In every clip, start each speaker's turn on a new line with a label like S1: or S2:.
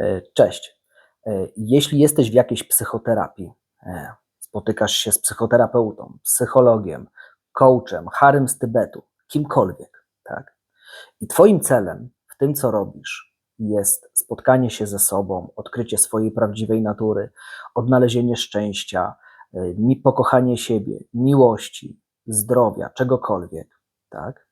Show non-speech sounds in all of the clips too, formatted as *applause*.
S1: E, Cześć. E, Jeśli jesteś w jakiejś psychoterapii, e, spotykasz się z psychoterapeutą, psychologiem, coachem, harem z Tybetu, kimkolwiek, tak? I Twoim celem w tym, co robisz, jest spotkanie się ze sobą, odkrycie swojej prawdziwej natury, odnalezienie szczęścia, pokochanie siebie, miłości, zdrowia, czegokolwiek, tak?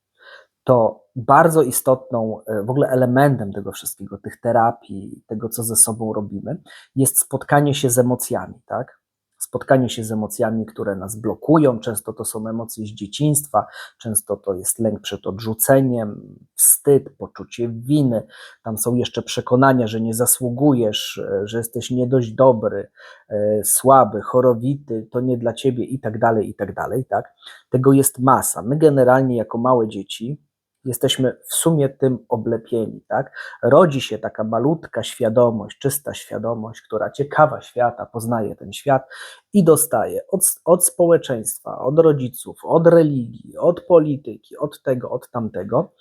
S1: To bardzo istotną e, w ogóle elementem tego wszystkiego, tych terapii, tego, co ze sobą robimy, jest spotkanie się z emocjami, tak? Spotkanie się z emocjami, które nas blokują. Często to są emocje z dzieciństwa, często to jest lęk przed odrzuceniem, wstyd, poczucie winy. Tam są jeszcze przekonania, że nie zasługujesz, e, że jesteś nie dość dobry, e, słaby, chorowity, to nie dla ciebie i tak dalej, i tak dalej, tak? Tego jest masa. My generalnie jako małe dzieci jesteśmy w sumie tym oblepieni, tak? Rodzi się taka malutka świadomość, czysta świadomość, która ciekawa świata, poznaje ten świat i dostaje od, od społeczeństwa, od rodziców, od religii, od polityki, od tego, od tamtego.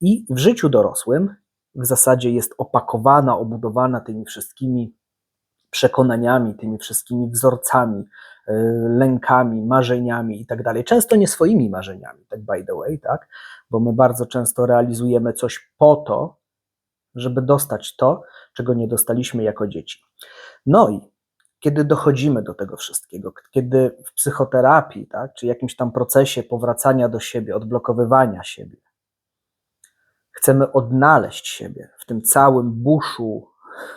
S1: I w życiu dorosłym w zasadzie jest opakowana, obudowana tymi wszystkimi przekonaniami, tymi wszystkimi wzorcami, lękami, marzeniami i tak dalej. Często nie swoimi marzeniami, tak by the way, tak? Bo my bardzo często realizujemy coś po to, żeby dostać to, czego nie dostaliśmy jako dzieci. No i kiedy dochodzimy do tego wszystkiego, kiedy w psychoterapii, tak, czy jakimś tam procesie powracania do siebie, odblokowywania siebie, chcemy odnaleźć siebie w tym całym buszu,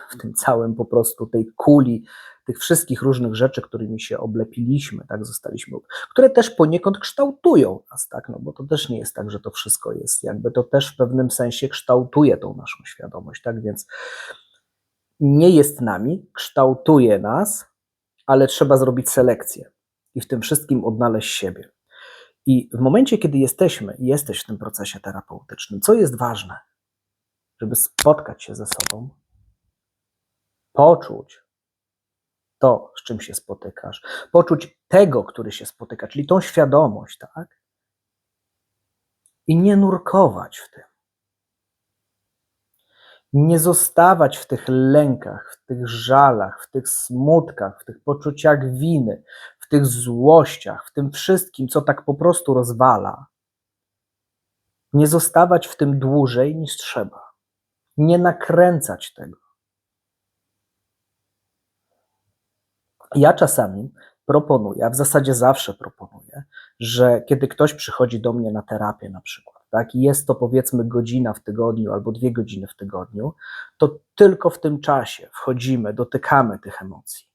S1: w tym całym po prostu tej kuli, tych wszystkich różnych rzeczy, którymi się oblepiliśmy, tak, zostaliśmy, które też poniekąd kształtują nas, tak, no bo to też nie jest tak, że to wszystko jest, jakby to też w pewnym sensie kształtuje tą naszą świadomość, tak, więc nie jest nami, kształtuje nas, ale trzeba zrobić selekcję i w tym wszystkim odnaleźć siebie. I w momencie, kiedy jesteśmy, jesteś w tym procesie terapeutycznym, co jest ważne, żeby spotkać się ze sobą, poczuć to, z czym się spotykasz, poczuć tego, który się spotyka, czyli tą świadomość, tak? I nie nurkować w tym. Nie zostawać w tych lękach, w tych żalach, w tych smutkach, w tych poczuciach winy, w tych złościach, w tym wszystkim, co tak po prostu rozwala. Nie zostawać w tym dłużej niż trzeba. Nie nakręcać tego. Ja czasami proponuję, a w zasadzie zawsze proponuję, że kiedy ktoś przychodzi do mnie na terapię na przykład, tak, i jest to powiedzmy godzina w tygodniu albo dwie godziny w tygodniu, to tylko w tym czasie wchodzimy, dotykamy tych emocji,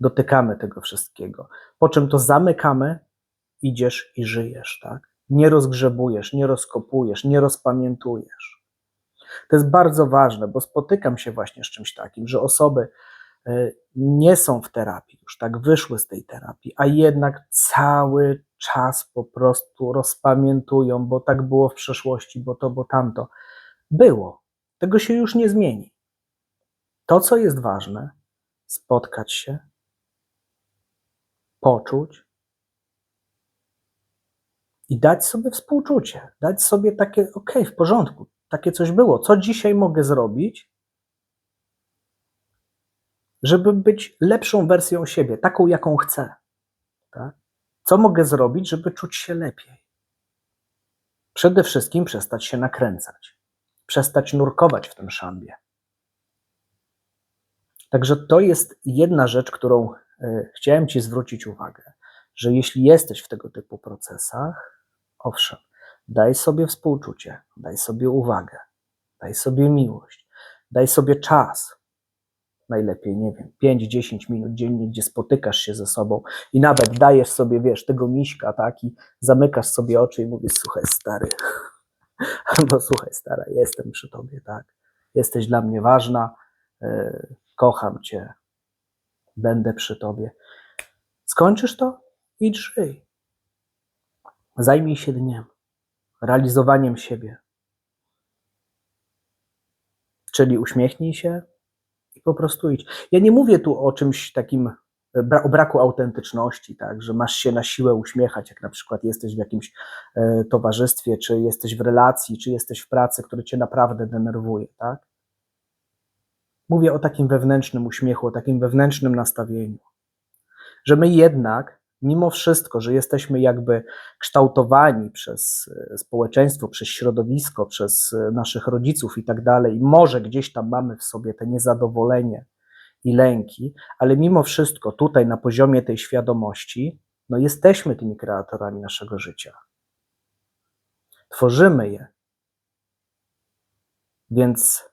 S1: dotykamy tego wszystkiego, po czym to zamykamy, idziesz i żyjesz, tak? Nie rozgrzebujesz, nie rozkopujesz, nie rozpamiętujesz. To jest bardzo ważne, bo spotykam się właśnie z czymś takim, że osoby nie są w terapii, już tak wyszły z tej terapii, a jednak cały czas po prostu rozpamiętują, bo tak było w przeszłości, bo to, bo tamto. Było. Tego się już nie zmieni. To, co jest ważne, spotkać się, poczuć i dać sobie współczucie, dać sobie takie, okej, w porządku, takie coś było. Co dzisiaj mogę zrobić, żeby być lepszą wersją siebie, taką, jaką chcę. Tak? Co mogę zrobić, żeby czuć się lepiej? Przede wszystkim przestać się nakręcać, przestać nurkować w tym szambie. Także to jest jedna rzecz, którą e, chciałem Ci zwrócić uwagę, że jeśli jesteś w tego typu procesach, owszem, daj sobie współczucie, daj sobie uwagę, daj sobie miłość, daj sobie czas, najlepiej, nie wiem, 5-10 minut dziennie, gdzie spotykasz się ze sobą i nawet dajesz sobie, wiesz, tego miśka, tak, i zamykasz sobie oczy i mówisz, słuchaj stary, albo *laughs* słuchaj stara, jestem przy tobie, tak, jesteś dla mnie ważna, yy, kocham cię, będę przy tobie. Skończysz to? Idź żyj. Zajmij się dniem, realizowaniem siebie. Czyli uśmiechnij się, i po prostu idź. Ja nie mówię tu o czymś takim, bra- o braku autentyczności, tak, że masz się na siłę uśmiechać, jak na przykład jesteś w jakimś e, towarzystwie, czy jesteś w relacji, czy jesteś w pracy, które cię naprawdę denerwuje, tak? Mówię o takim wewnętrznym uśmiechu, o takim wewnętrznym nastawieniu. Że my jednak, mimo wszystko, że jesteśmy jakby kształtowani przez e, społeczeństwo, przez środowisko, przez e, naszych rodziców i tak dalej, i może gdzieś tam mamy w sobie te niezadowolenie i lęki, ale mimo wszystko tutaj na poziomie tej świadomości, no jesteśmy tymi kreatorami naszego życia. Tworzymy je. Więc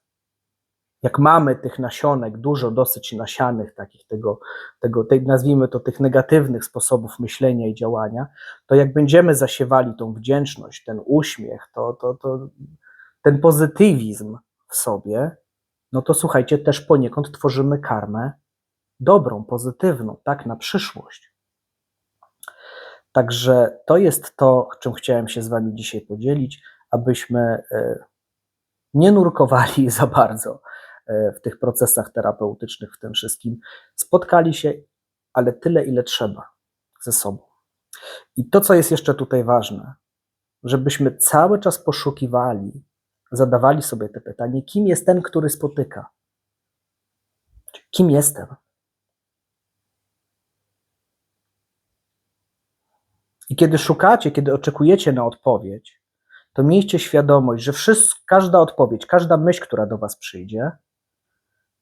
S1: jak mamy tych nasionek, dużo dosyć nasianych, takich tego, tego tej, nazwijmy to tych negatywnych sposobów myślenia i działania, to jak będziemy zasiewali tą wdzięczność, ten uśmiech, to, to, to ten pozytywizm w sobie, no to słuchajcie, też poniekąd tworzymy karmę dobrą, pozytywną, tak, na przyszłość. Także to jest to, czym chciałem się z Wami dzisiaj podzielić, abyśmy e, nie nurkowali *laughs* za bardzo w tych procesach terapeutycznych, w tym wszystkim. Spotkali się, ale tyle, ile trzeba ze sobą. I to, co jest jeszcze tutaj ważne, żebyśmy cały czas poszukiwali, zadawali sobie te pytanie, kim jest ten, który spotyka? Kim jestem? I kiedy szukacie, kiedy oczekujecie na odpowiedź, to miejcie świadomość, że wszystko, każda odpowiedź, każda myśl, która do Was przyjdzie,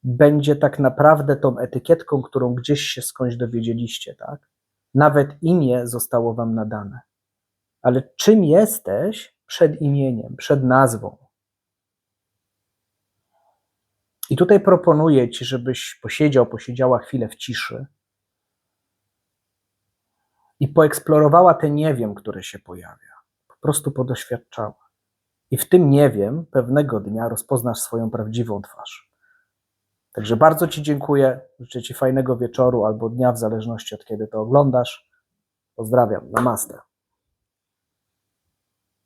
S1: będzie tak naprawdę tą etykietką, którą gdzieś się skądś dowiedzieliście, tak? Nawet imię zostało Wam nadane. Ale czym jesteś przed imieniem, przed nazwą? I tutaj proponuję Ci, żebyś posiedział, posiedziała chwilę w ciszy i poeksplorowała te nie wiem, które się pojawia. Po prostu podoświadczała. I w tym nie wiem pewnego dnia rozpoznasz swoją prawdziwą twarz. Także bardzo Ci dziękuję. Życzę Ci fajnego wieczoru albo dnia, w zależności od kiedy to oglądasz. Pozdrawiam. Namaste.